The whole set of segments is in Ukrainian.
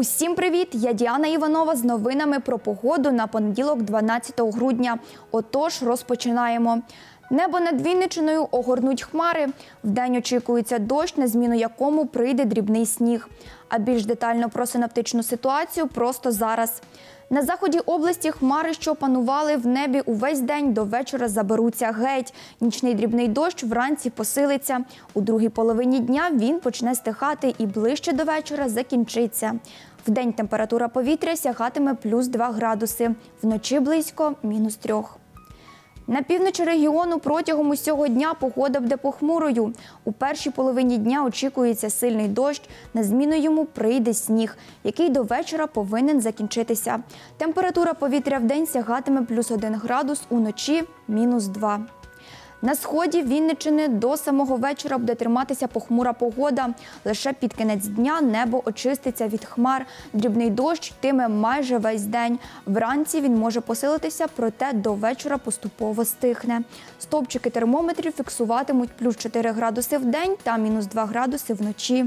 Усім привіт! Я Діана Іванова з новинами про погоду на понеділок, 12 грудня. Отож, розпочинаємо. Небо над Вінничиною огорнуть хмари. Вдень очікується дощ, на зміну якому прийде дрібний сніг. А більш детально про синаптичну ситуацію просто зараз. На заході області хмари, що панували в небі увесь день до вечора, заберуться геть. Нічний дрібний дощ вранці посилиться. У другій половині дня він почне стихати і ближче до вечора закінчиться. Вдень температура повітря сягатиме плюс 2 градуси, вночі близько мінус 3. На півночі регіону протягом усього дня погода буде похмурою. У першій половині дня очікується сильний дощ. На зміну йому прийде сніг, який до вечора повинен закінчитися. Температура повітря в день сягатиме плюс 1 градус, уночі мінус 2. На сході Вінничини до самого вечора буде триматися похмура погода. Лише під кінець дня небо очиститься від хмар. Дрібний дощ йтиме майже весь день. Вранці він може посилитися, проте до вечора поступово стихне. Стопчики термометрів фіксуватимуть плюс 4 градуси в день та мінус 2 градуси вночі.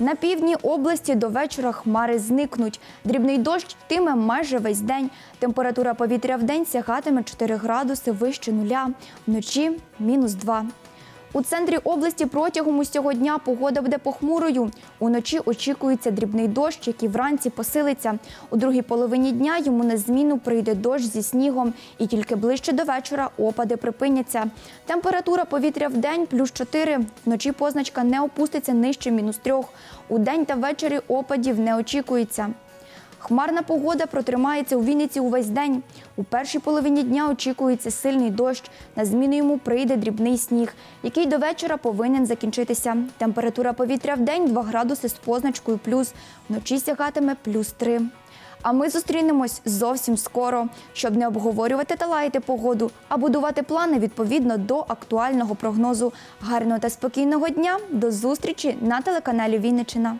На півдні області до вечора хмари зникнуть. Дрібний дощ йтиме майже весь день. Температура повітря в день сягатиме 4 градуси вище нуля. Вночі мінус 2. У центрі області протягом усього дня погода буде похмурою. Уночі очікується дрібний дощ, який вранці посилиться. У другій половині дня йому на зміну прийде дощ зі снігом, і тільки ближче до вечора опади припиняться. Температура повітря в день плюс 4. Вночі позначка не опуститься нижче мінус 3. У день та ввечері опадів не очікується. Хмарна погода протримається у Вінниці увесь день. У першій половині дня очікується сильний дощ. На зміну йому прийде дрібний сніг, який до вечора повинен закінчитися. Температура повітря в день 2 градуси з позначкою плюс. Вночі сягатиме плюс 3. А ми зустрінемось зовсім скоро, щоб не обговорювати та лаяти погоду, а будувати плани відповідно до актуального прогнозу. Гарного та спокійного дня. До зустрічі на телеканалі Вінничина.